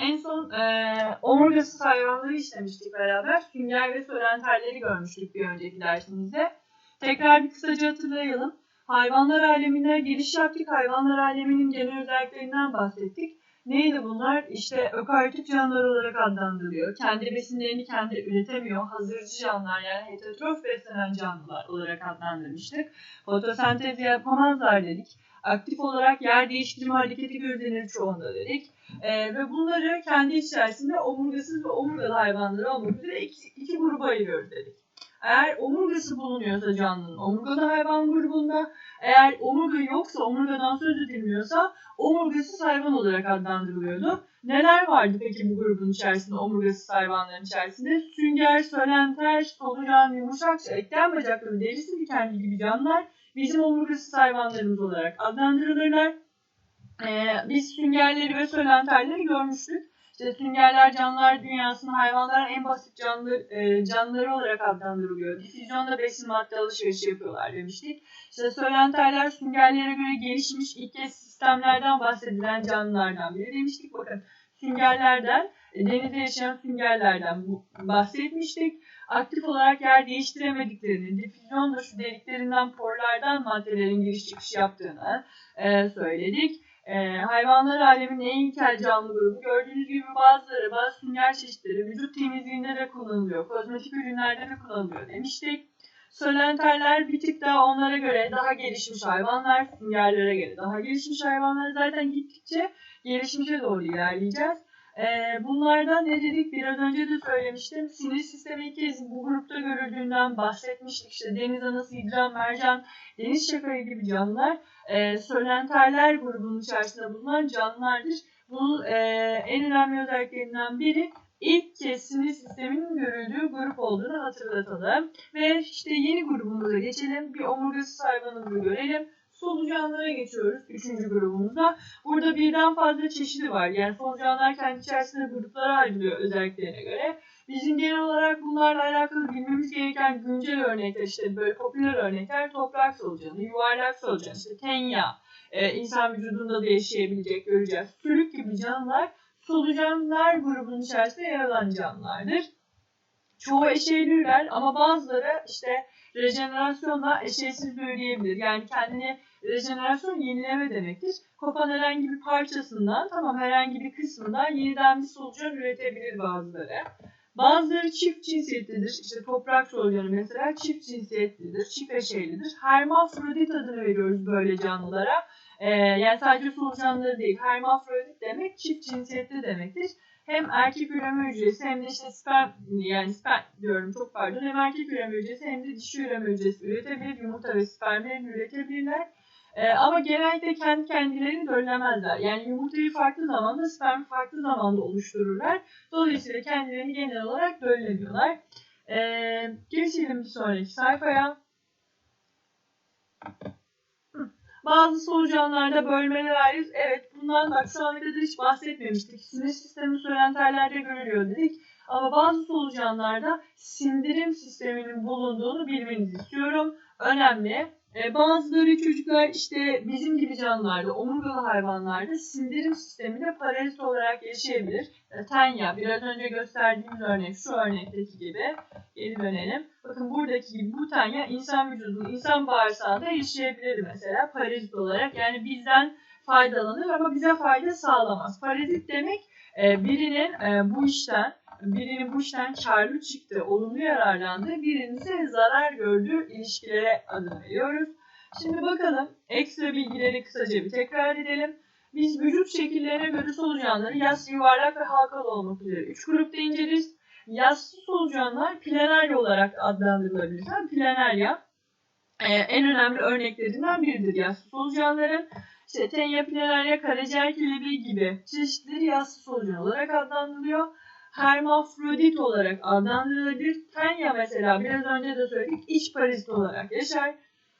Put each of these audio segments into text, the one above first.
En son e, omurgasız hayvanları işlemiştik beraber. Sünger ve sölenterleri görmüştük bir önceki dersimizde. Tekrar bir kısaca hatırlayalım. Hayvanlar alemine giriş yaptık. Hayvanlar aleminin genel özelliklerinden bahsettik. Neydi bunlar? İşte ökaryotik canlılar olarak adlandırılıyor. Kendi besinlerini kendi üretemiyor. Hazırcı canlılar yani heterotrof beslenen canlılar olarak adlandırmıştık. Fotosentez yapamazlar dedik. Aktif olarak yer değiştirme hareketi gözlenir çoğunda dedik. Ee, ve bunları kendi içerisinde omurgasız ve omurgalı hayvanları olmak üzere iki, iki gruba ayırıyoruz dedik. Eğer omurgası bulunuyorsa canlının omurgalı hayvan grubunda, eğer omurga yoksa, omurgadan söz edilmiyorsa omurgasız hayvan olarak adlandırılıyordu. Neler vardı peki bu grubun içerisinde, omurgasız hayvanların içerisinde? Sünger, sölenter, solucan, yumuşak, eklem bacakları, derisi dikenli gibi canlılar bizim omurgasız hayvanlarımız olarak adlandırılırlar. Ee, biz süngerleri ve sölenterleri görmüştük. İşte süngerler canlılar dünyasının hayvanların en basit canlı, e, canlıları olarak adlandırılıyor. Difüzyonda besin madde alışverişi yapıyorlar demiştik. İşte sölenterler süngerlere göre gelişmiş ilk kez sistemlerden bahsedilen canlılardan biri demiştik. Bakın süngerlerden, e, denizde yaşayan süngerlerden bahsetmiştik. Aktif olarak yer değiştiremediklerini, difüzyonda şu deliklerinden, porlardan maddelerin giriş çıkış yaptığını e, söyledik. Ee, hayvanlar aleminin en ilkel canlı grubu. Gördüğünüz gibi bazıları, bazı sünger çeşitleri vücut temizliğinde de kullanılıyor. Kozmetik ürünlerde de kullanılıyor demiştik. Sölenterler bir tık daha onlara göre daha gelişmiş hayvanlar, süngerlere göre daha gelişmiş hayvanlar. Zaten gittikçe gelişmişe doğru ilerleyeceğiz. Ee, bunlardan ne dedik? Biraz önce de söylemiştim. Sinir sistemi ilk kez bu grupta görüldüğünden bahsetmiştik. İşte deniz anası, hidran, mercan, deniz şakayı gibi canlılar e, sölenterler grubunun içerisinde bulunan canlılardır. Bunun e, en önemli özelliklerinden biri ilk kez sinir sisteminin görüldüğü grup olduğunu hatırlatalım. Ve işte yeni grubumuza geçelim. Bir omurgasız hayvanımızı görelim. Solucanlara geçiyoruz üçüncü grubumuzda. Burada birden fazla çeşidi var. Yani solucanlar kendi içerisinde gruplara ayrılıyor özelliklerine göre. Bizim genel olarak bunlarla alakalı bilmemiz gereken güncel örnekler işte böyle popüler örnekler toprak solucanı, yuvarlak solucan, işte tenya, e, insan vücudunda da yaşayabilecek göreceğiz. Sülük gibi canlılar solucanlar grubunun içerisinde yer alan canlılardır. Çoğu eşeğliler ama bazıları işte rejenerasyonla eşeğsiz büyüyebilir. Yani kendini rejenerasyon yenileme demektir. Kopan herhangi bir parçasından tamam herhangi bir kısmından yeniden bir solucan üretebilir bazıları. Bazıları çift cinsiyetlidir. İşte toprak solucanı mesela çift cinsiyetlidir, çift eşeylidir. Hermafrodit adını veriyoruz böyle canlılara. Ee, yani sadece solucanları değil. Hermafrodit demek çift cinsiyetli demektir. Hem erkek üreme hücresi hem de işte sperm yani sperm diyorum çok pardon hem erkek üreme hücresi hem de dişi üreme hücresi üretebilir. Yumurta ve spermlerini üretebilirler. Ee, ama genellikle kendi kendilerini döllemezler. Yani yumurtayı farklı zamanda, spermi farklı zamanda oluştururlar. Dolayısıyla kendilerini genel olarak döllemiyorlar. Ee, geçelim sonraki sayfaya. Bazı solucanlarda bölmeler ayrı. Evet bundan bak şu ana kadar hiç bahsetmemiştik. Sinir sistemi sölenterlerde görülüyor dedik. Ama bazı solucanlarda sindirim sisteminin bulunduğunu bilmenizi istiyorum. Önemli. E, bazıları çocuklar işte bizim gibi canlılarda, omurgalı hayvanlarda sindirim sisteminde parazit olarak yaşayabilir. E, tenya, biraz önce gösterdiğimiz örnek, şu örnekteki gibi. Geri dönelim. Bakın buradaki gibi bu tenya insan vücudunun, insan bağırsağında yaşayabilir mesela parazit olarak. Yani bizden faydalanır ama bize fayda sağlamaz. Parazit demek e, birinin e, bu işten birinin bu işten karlı çıktı, olumlu yararlandı, birinin ise zarar gördüğü ilişkilere adını veriyoruz. Şimdi bakalım ekstra bilgileri kısaca bir tekrar edelim. Biz vücut şekillerine göre solucanları yassı, yuvarlak ve halkalı olmak üzere 3 grupta inceleriz. Yassı solucanlar planerya olarak adlandırılabilir. Planerya e, en önemli örneklerinden biridir yassı solucanların. İşte tenya, planerya, karaciğer kelebeği gibi çeşitleri yassı solucan olarak adlandırılıyor hermafrodit olarak adlandırılabilir. Tenya mesela biraz önce de söyledik iç parazit olarak yaşar.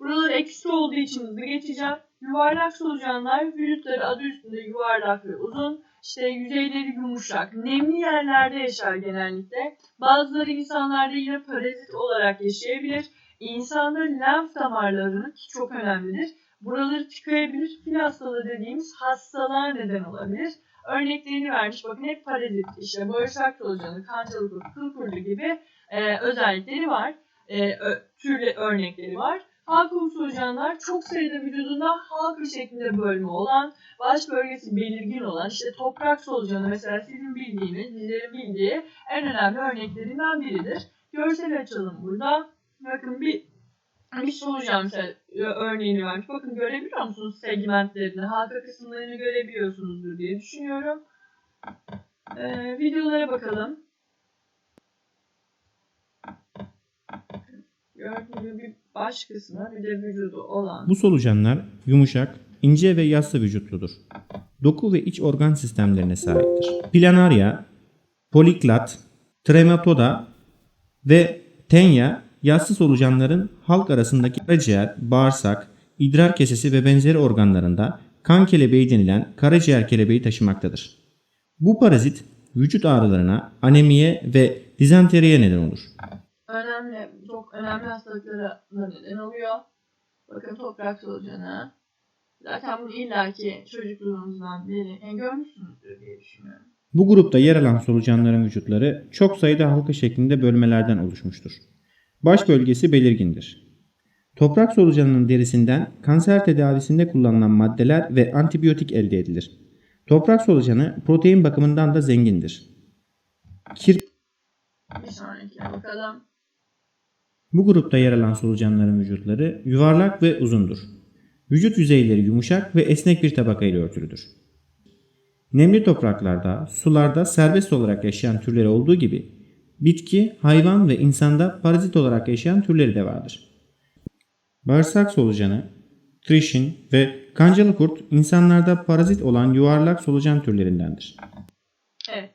Buralar eksi olduğu için hızlı geçeceğim. Yuvarlak solucanlar vücutları adı üstünde yuvarlak ve uzun. İşte yüzeyleri yumuşak, nemli yerlerde yaşar genellikle. Bazıları insanlarda yine parazit olarak yaşayabilir. İnsanda lenf damarlarını ki çok önemlidir. Buraları tıkayabilir. Fil hastalığı dediğimiz hastalığa neden olabilir. Örneklerini vermiş. Bakın hep parazit, işte bağırsak solucanı, kancalı kurt, kıl kurdu gibi e, özellikleri var. E, ö, türlü örnekleri var. Halka solucanlar çok sayıda vücudunda halka şeklinde bölme olan, baş bölgesi belirgin olan, işte toprak solucanı mesela sizin bildiğiniz, bizlerin bildiği en önemli örneklerinden biridir. Görsel açalım burada. Bakın bir bir solucan mesela örneğini vermiş. Bakın görebiliyor musunuz segmentlerini, halka kısımlarını görebiliyorsunuzdur diye düşünüyorum. Ee, videolara bakalım. Gördüğünüz bir baş kısmı bir de vücudu olan. Bu solucanlar yumuşak, ince ve yassı vücutludur. Doku ve iç organ sistemlerine sahiptir. Planaria, poliklat, trematoda ve tenya yassı solucanların halk arasındaki karaciğer, bağırsak, idrar kesesi ve benzeri organlarında kan kelebeği denilen karaciğer kelebeği taşımaktadır. Bu parazit vücut ağrılarına, anemiye ve dizenteriye neden olur. önemli, çok önemli hastalıklara neden oluyor. Bakın toprak solucanı. Zaten bunu illaki çocukluğunuzdan beri görmüşsünüzdür diye düşünüyorum. Bu grupta yer alan solucanların vücutları çok sayıda halka şeklinde bölmelerden oluşmuştur. Baş bölgesi belirgindir. Toprak solucanının derisinden kanser tedavisinde kullanılan maddeler ve antibiyotik elde edilir. Toprak solucanı protein bakımından da zengindir. Kir. Bu grupta yer alan solucanların vücutları yuvarlak ve uzundur. Vücut yüzeyleri yumuşak ve esnek bir tabaka ile örtülüdür. Nemli topraklarda, sularda serbest olarak yaşayan türleri olduğu gibi bitki, hayvan ve insanda parazit olarak yaşayan türleri de vardır. Bağırsak solucanı, trişin ve kancalı kurt insanlarda parazit olan yuvarlak solucan türlerindendir. Evet.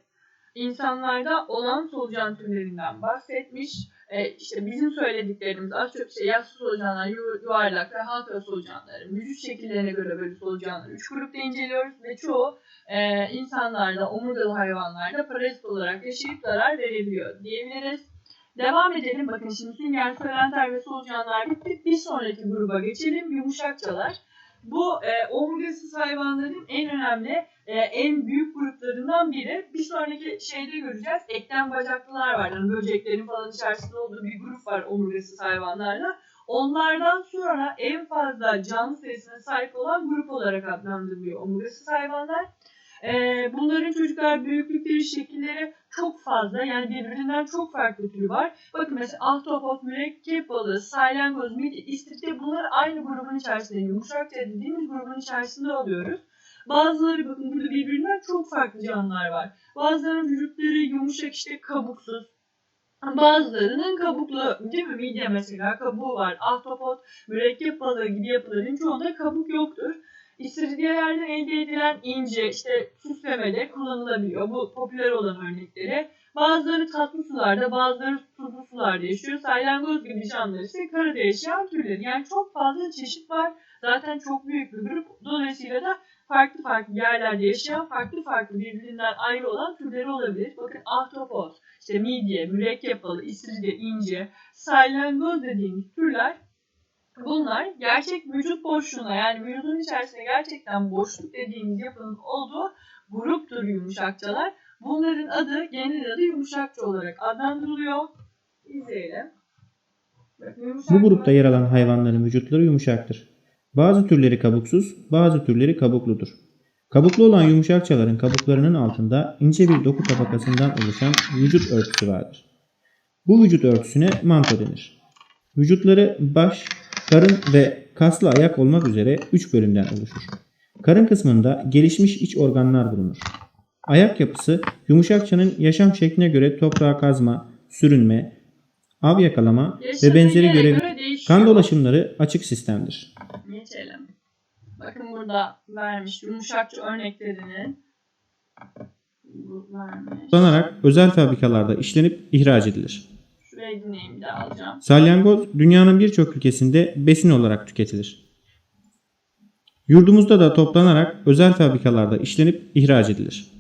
İnsanlarda olan solucan türlerinden bahsetmiş. Ee, işte bizim söylediklerimiz az çok işte yassı solucanlar, yu- yuvarlak ve halka solucanları, vücut şekillerine göre böyle solucanları üç grupta inceliyoruz ve çoğu e, insanlarda, omurgalı hayvanlarda parazit olarak yaşayıp zarar verebiliyor diyebiliriz. Devam edelim. Bakın şimdi sünger, söylenter ve solucanlar bitti. Bir sonraki gruba geçelim. Yumuşakçalar. Bu e, omurgasız hayvanların en önemli e, en büyük gruplarından biri. Bir sonraki şeyde göreceğiz. Eklem bacaklılar var. Yani böceklerin falan içerisinde olduğu bir grup var omurgasız hayvanlarla. Onlardan sonra en fazla canlı sayısına sahip olan grup olarak adlandırılıyor omurgasız hayvanlar. E, bunların çocuklar büyüklükleri, şekilleri çok fazla. Yani birbirinden çok farklı türü var. Bakın mesela ahtapot, mürekkep balığı, salyangoz, midye, istiridye bunlar aynı grubun içerisinde. Yumuşakça dediğimiz grubun içerisinde alıyoruz. Bazıları bakın burada birbirinden çok farklı canlılar var. Bazılarının vücutları yumuşak işte kabuksuz. Bazılarının kabuklu değil mi? Midye mesela kabuğu var. Ahtapot, mürekkep balığı gibi yapıların çoğunda kabuk yoktur. İstiridyelerden elde edilen ince işte süslemede kullanılabiliyor. Bu popüler olan örnekleri. Bazıları tatlı sularda, bazıları tuzlu sularda yaşıyor. Salyangoz gibi canlılar ise karada yaşayan türler. Yani çok fazla çeşit var. Zaten çok büyük bir grup. Dolayısıyla da farklı farklı yerlerde yaşayan, farklı farklı birbirinden ayrı olan türleri olabilir. Bakın ahtapot, işte midye, mürekkep balığı, istiridye, ince, salyangoz dediğimiz türler Bunlar gerçek vücut boşluğuna yani vücudun içerisinde gerçekten boşluk dediğimiz yapının olduğu gruptur yumuşakçalar. Bunların adı genel adı yumuşakça olarak adlandırılıyor. İzleyelim. Bakın Bu grupta yer alan hayvanların vücutları yumuşaktır. Bazı türleri kabuksuz, bazı türleri kabukludur. Kabuklu olan yumuşakçaların kabuklarının altında ince bir doku tabakasından oluşan vücut örtüsü vardır. Bu vücut örtüsüne manto denir. Vücutları baş, karın ve kaslı ayak olmak üzere 3 bölümden oluşur. Karın kısmında gelişmiş iç organlar bulunur. Ayak yapısı yumuşakçanın yaşam şekline göre toprağa kazma, sürünme, av yakalama ve Yaşadığı benzeri görev göre. Kan dolaşımları açık sistemdir. Geçelim. Bakın burada vermiş yumuşakça örneklerini. Kullanarak özel fabrikalarda işlenip ihraç edilir. Şuraya dinleyeyim de alacağım. Salyangoz dünyanın birçok ülkesinde besin olarak tüketilir. Yurdumuzda da toplanarak özel fabrikalarda işlenip ihraç edilir.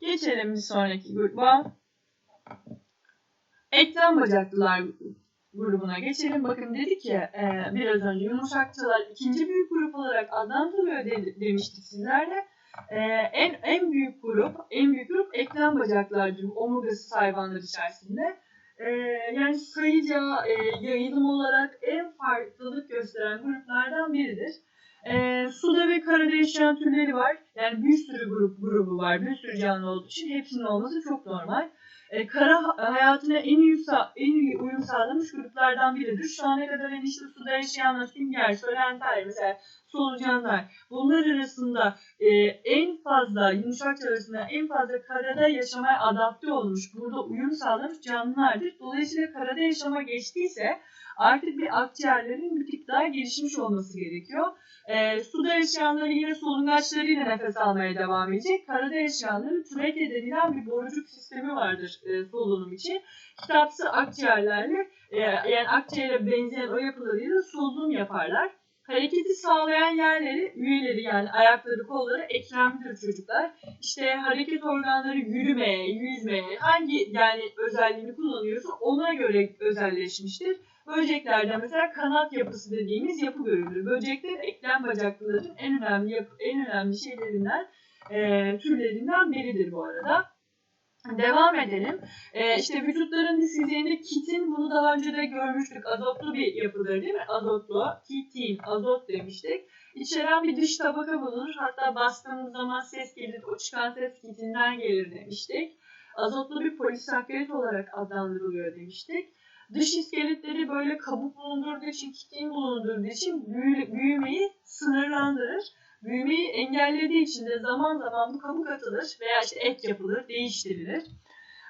Geçelim bir sonraki gruba. Eklem bacaklılar grubuna geçelim. Bakın dedik ya e, biraz önce yumuşakçılar ikinci büyük grup olarak adlandırılıyor de- demiştik sizlerle. E, en en büyük grup, en büyük grup eklem bacaklardır omurgasız hayvanlar içerisinde. E, yani sayıca, e, yayılım olarak en farklılık gösteren gruplardan biridir. E, suda ve karada yaşayan türleri var. Yani bir sürü grup grubu var. Bir sürü canlı olduğu için hepsinin olması çok normal. E, kara ha- hayatına en iyi, en iyi uyum sağlamış gruplardan biridir. Şu ana kadar en işte suda yaşayanlar, sünger, söylentiler, mesela solucanlar. Bunlar arasında e, en fazla, yumuşakça arasında en fazla karada yaşamaya adapte olmuş, burada uyum sağlamış canlılardır. Dolayısıyla karada yaşama geçtiyse artık bir akciğerlerin bir tık daha gelişmiş olması gerekiyor. E, suda yaşayanlar yine solungaçlarıyla nefes almaya devam edecek. Karada yaşayanların türeke denilen bir borucuk sistemi vardır e, solunum için. Kitapsı akciğerlerle e, yani akciğere benzeyen o yapılarıyla solunum yaparlar. Hareketi sağlayan yerleri, üyeleri yani ayakları, kolları eklemlidir çocuklar. İşte hareket organları yürümeye, yüzmeye, hangi yani özelliğini kullanıyorsa ona göre özelleşmiştir. Böceklerde mesela kanat yapısı dediğimiz yapı görülür. Böcekler eklem bacaklıların en önemli yapı, en önemli şeylerinden, e, türlerinden biridir bu arada. Devam edelim. E, işte vücutların dış yüzeyinde kitin, bunu daha önce de görmüştük. Azotlu bir yapıdır değil mi? Azotlu, kitin, azot demiştik. İçeren bir dış tabaka bulunur. Hatta bastığımız zaman ses gelir. O çıkan ses kitinden gelir demiştik. Azotlu bir polisakkarit olarak adlandırılıyor demiştik. Dış iskeletleri böyle kabuk bulundurduğu için, kitin bulundurduğu için büyü- büyümeyi sınırlandırır. Büyümeyi engellediği için de zaman zaman bu kabuk atılır veya işte ek yapılır, değiştirilir.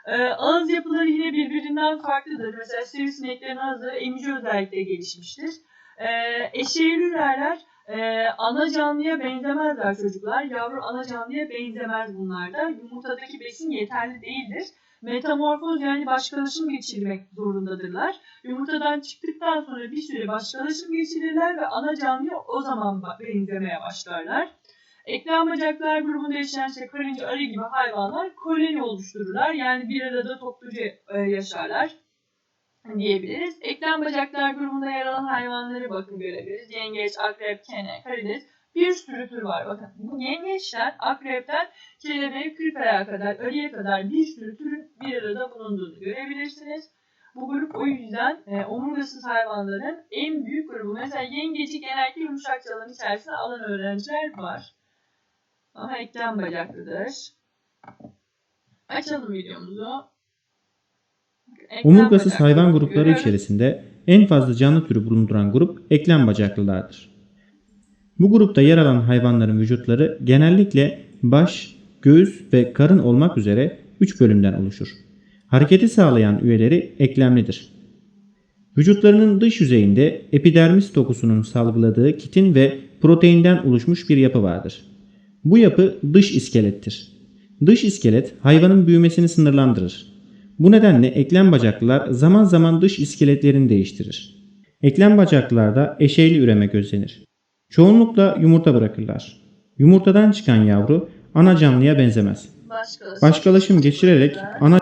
Ee, ağız yapıları yine birbirinden farklıdır. Mesela sivrisineklerin ağızları emici özellikle gelişmiştir. Ee, eşeğlülerler e, ana canlıya benzemezler çocuklar. Yavru ana canlıya benzemez bunlarda. Yumurtadaki besin yeterli değildir. Metamorfoz yani başkalaşım geçirmek zorundadırlar. Yumurtadan çıktıktan sonra bir süre başkalaşım geçirirler ve ana canlıya o zaman benzemeye başlarlar. Eklem bacaklar grubunda yaşayan işte karınca, arı gibi hayvanlar koloni oluştururlar. Yani bir arada topluca e, yaşarlar diyebiliriz. Eklem bacaklar grubunda yer alan hayvanları bakın görebiliriz. Yengeç, akrep, kene, karides bir sürü tür var. Bakın bu yengeçler akrepten kelebeğe, kırkaya kadar, arıya kadar bir sürü türün bir arada bulunduğunu görebilirsiniz. Bu grup o yüzden e, omurgasız hayvanların en büyük grubu. Mesela yengeci genellikle yumuşak çalın içerisine alan öğrenciler var. Ama eklem bacaklıdır. Açalım videomuzu. Eklem Omurgasız hayvan grupları görüyoruz. içerisinde en fazla canlı türü bulunduran grup eklem bacaklılardır. Bu grupta yer alan hayvanların vücutları genellikle baş, göğüs ve karın olmak üzere 3 bölümden oluşur. Hareketi sağlayan üyeleri eklemlidir. Vücutlarının dış yüzeyinde epidermis dokusunun salgıladığı kitin ve proteinden oluşmuş bir yapı vardır. Bu yapı dış iskelettir. Dış iskelet hayvanın büyümesini sınırlandırır. Bu nedenle eklem bacaklılar zaman zaman dış iskeletlerini değiştirir. Eklem bacaklılarda eşeyli üreme gözlenir. Çoğunlukla yumurta bırakırlar. Yumurtadan çıkan yavru ana canlıya benzemez. Başkalaşım, Başkalaşım geçirerek ana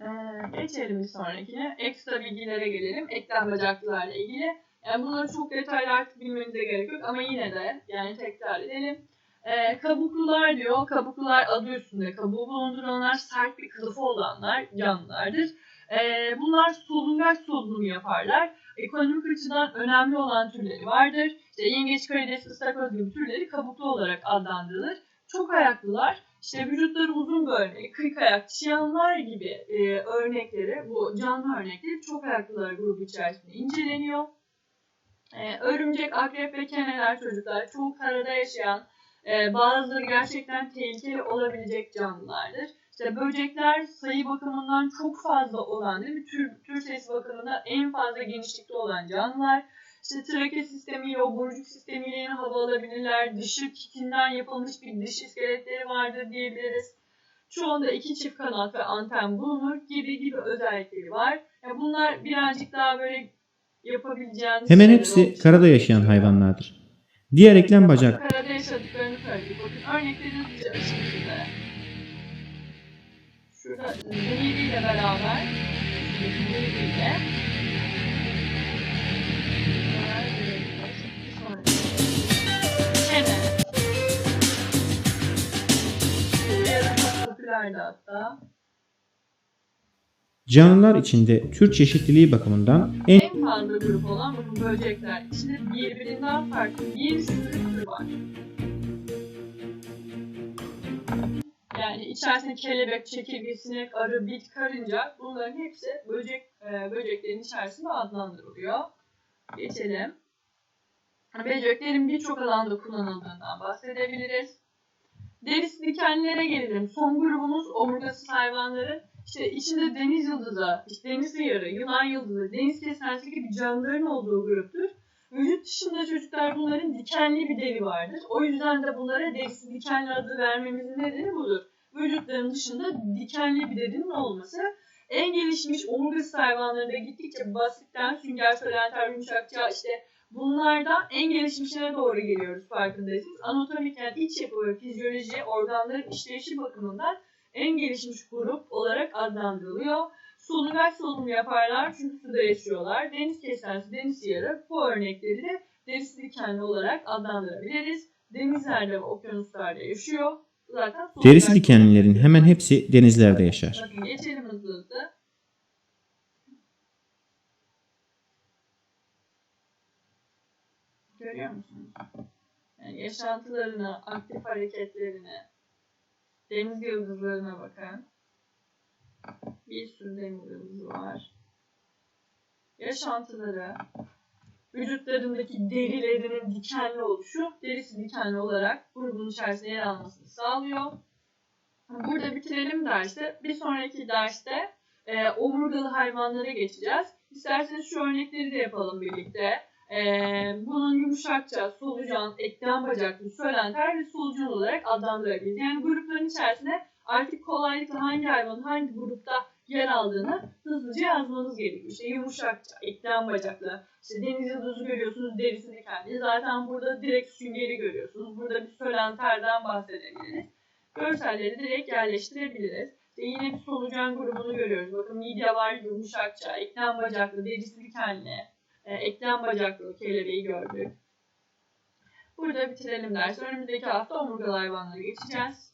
Ee, geçelim bir sonrakine. Ekstra bilgilere gelelim. Eklem bacaklılarla ilgili. Yani bunları çok detaylı artık bilmenize gerek yok ama yine de yani tekrar edelim. Ee, kabuklular diyor. Kabuklular adı üstünde. Kabuğu bulunduranlar sert bir kılıfı olanlar canlılardır. Ee, bunlar solungaç solunumu yaparlar. Ekonomik açıdan önemli olan türleri vardır. İşte yengeç, karides, ıstakoz gibi türleri kabuklu olarak adlandırılır. Çok ayaklılar. İşte vücutları uzun böyle, kırk ayak, çiyanlar gibi e, örnekleri, bu canlı örnekleri çok ayaklılar grubu içerisinde inceleniyor. E, örümcek, akrep ve keneler çocuklar çoğu karada yaşayan, e, bazıları gerçekten tehlikeli olabilecek canlılardır. İşte böcekler sayı bakımından çok fazla olan değil mi? Tür, tür sayısı bakımından en fazla genişlikte olan canlılar. İşte trake sistemiyle, o borucuk sistemiyle yine hava alabilirler. Dışı kitinden yapılmış bir dış iskeletleri vardır diyebiliriz. Çoğunda iki çift kanat ve anten bulunur gibi gibi özellikleri var. Yani bunlar birazcık daha böyle yapabileceğiniz hemen hepsi karada yaşayan hayvanlardır. Diğer eklem bacak örneklerini duyacağız şimdi. Nurili ile beraber Nurili ile Canlılar içinde tür çeşitliliği bakımından en, en fazla grup olan böcekler içinde birbirinden farklı bir sürü tür var. Yani içerisinde kelebek, çekirge, sinek, arı, bit, karınca bunların hepsi böcek e, böceklerin içerisinde adlandırılıyor. Geçelim. Böceklerin birçok alanda kullanıldığından bahsedebiliriz. Derisi dikenlere gelelim. Son grubumuz omurgasız hayvanların işte içinde deniz yıldızı, işte deniz yarı, yılan yıldızı, deniz kestanesi gibi canlıların olduğu gruptur. Vücut dışında çocuklar bunların dikenli bir deri vardır. O yüzden de bunlara derisi dikenli adı vermemizin nedeni budur. Vücutların dışında dikenli bir derinin olması. En gelişmiş omurgasız hayvanlarında gittikçe basitten sünger, söylenter, yumuşakça işte bunlarda en gelişmişlere doğru geliyoruz farkındaysanız. Anatomik yani iç yapı ve fizyoloji, organların işleyişi bakımından en gelişmiş grup olarak adlandırılıyor. Solungaç solunumu yaparlar çünkü suda yaşıyorlar. Deniz kestanesi, deniz yarı bu örnekleri de derisi dikenli olarak adlandırabiliriz. Denizlerde ve okyanuslarda yaşıyor. Zaten derisi dikenlilerin hemen hepsi denizlerde yaşar. Bakın geçelim hızlı hızlı. Görüyor musunuz? Yani yaşantılarını, aktif hareketlerini, deniz yıldızlarına bakın. Bir sürü yıldızı var. Yaşantıları, vücutlarındaki derilerinin dikenli oluşu, derisi dikenli olarak grubun içerisinde yer almasını sağlıyor. Burada bitirelim dersi. Bir sonraki derste e, omurgalı hayvanlara geçeceğiz. İsterseniz şu örnekleri de yapalım birlikte. E, bunun yumuşakça, solucan, eklem bacaklı, söylenter ve solucan olarak adlandırabiliriz. Yani grupların içerisinde artık kolaylıkla hangi hayvanın hangi grupta yer aldığını hızlıca yazmanız gerekiyor. İşte yumuşakça, eklem bacaklı, işte deniz yıldızı görüyorsunuz, derisi dikenli. Zaten burada direkt süngeri görüyorsunuz. Burada bir sölenterden bahsedebiliriz görselleri direkt yerleştirebiliriz. İşte yine bir solucan grubunu görüyoruz. Bakın midye var yumuşakça, eklem bacaklı, derisi dikenli, e, eklem bacaklı kelebeği gördük. Burada bitirelim dersi. Önümüzdeki hafta omurgalı hayvanlara geçeceğiz.